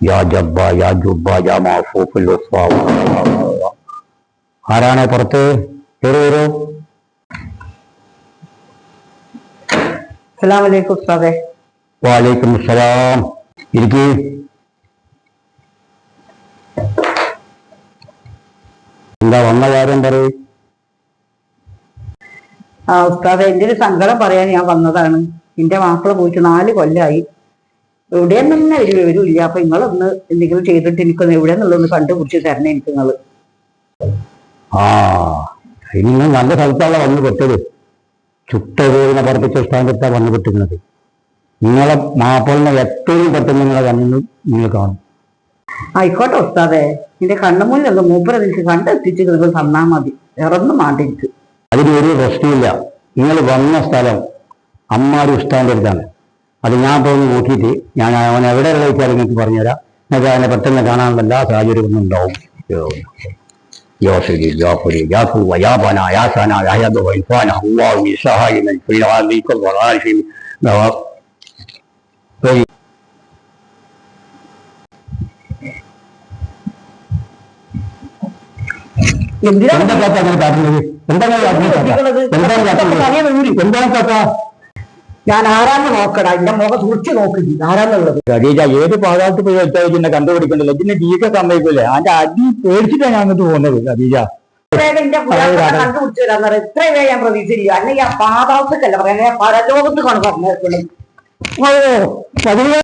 യാ ജബ്ബ യാ ജുബ്ബ യാ മാഫൂഫുൽ ആരാണ് പുറത്ത്? വരൂ വരൂ അസ്സലാമലൈക്കും ഉസ്താദെ. വാലേക്കും സലാം ഇരിക്കൂ. എന്താ വന്ന കാര്യം പറയൂ ആ ഉസ്താദെ എന്റെ ഒരു സങ്കടം പറയാൻ ഞാൻ വന്നതാണ്. എന്റെ മാപ്പിള പോയിട്ട് നാല് കൊല്ലായി. എവിടെയും തന്നെ ഒരു വിവരമില്ല അപ്പൊ നിങ്ങളൊന്ന് എന്തെങ്കിലും ചെയ്തിട്ട് എനിക്കൊന്ന് എവിടെ നിന്നുള്ളൊന്ന് കണ്ടുപിടിച്ച് തരണേ എനിക്ക് നിങ്ങൾ ആ ഇനി നിങ്ങൾ നല്ല സ്ഥലത്താണ് വന്നു പെട്ടത്. ചുട്ടവേദിനെ പറപ്പിച്ച സ്ഥാനത്താണ് വന്നു പെട്ടുന്നത് നിങ്ങളെ മാപ്പിളിനെ എത്രയും പെട്ടെന്ന് നിങ്ങളെ കണ്ണിൽ നിങ്ങൾ കാണും. ആയിക്കോട്ടെ ഒത്താതെ നിന്റെ കണ്ണുമുന്നിൽ ഒന്ന് മൂപ്പര നിനക്ക് കണ്ടെത്തിച്ച് നിങ്ങൾ തന്നാ മതി. ഇറന്നു മാണ്ടി എനിക്ക്. അതിന് ഒരു പ്രശ്നമില്ല നിങ്ങൾ വന്ന സ്ഥലം അമ്മാരി ഉസ്താന്റെ അടുത്താണ്. അത് ഞാൻ പോയി നോക്കിയിട്ട് ഞാൻ അവൻ എവിടെയുള്ള വെച്ചാൽ നിങ്ങൾക്ക് പറഞ്ഞുതരാം നിങ്ങൾക്ക് അവനെ പെട്ടെന്ന് കാണാനുള്ള എല്ലാ സാഹചര്യങ്ങളും ഉണ്ടാവും يا سيدي يا فري يا قوة يا بنا يا سنا يا يد وإنسان الله من سهل من كل هذه كل ضلال في എന്തിനാ എന്താ കാക്ക അങ്ങനെ കാട്ടുന്നത് എന്താണ് കാട്ടുന്നത് എന്താണ് കാട്ടുന്നത് എന്താണ് കാക്ക ഞാൻ ആരാന്ന് നോക്കടാ എന്റെ മുഖം സൂക്ഷിച്ച് നോക്കി ആരാന്നുള്ളത്? ഖദീജ ഏത് പാതാളത്ത് പോയി വെച്ചാൽ ഇതിനെ കണ്ടുപിടിക്കണ്ടല്ലോ. ഇതിനെ ജീവിത സമയത്തില്ലേ അതിന്റെ അടി പേടിച്ചിട്ടാണ് ഞാൻ അങ്ങോട്ട് പോകുന്നത് ഖദീജ കണ്ടുപിടിച്ചു വരാന്ന് പറയാം ഇത്രയും വേഗം ഞാൻ പ്രതീക്ഷിച്ചില്ല അല്ലെങ്കിൽ ആ പാതാളത്തേക്കല്ല പറയാൻ ഞാൻ പരലോകത്ത് കാണും പറഞ്ഞേക്കുന്നത് ഓ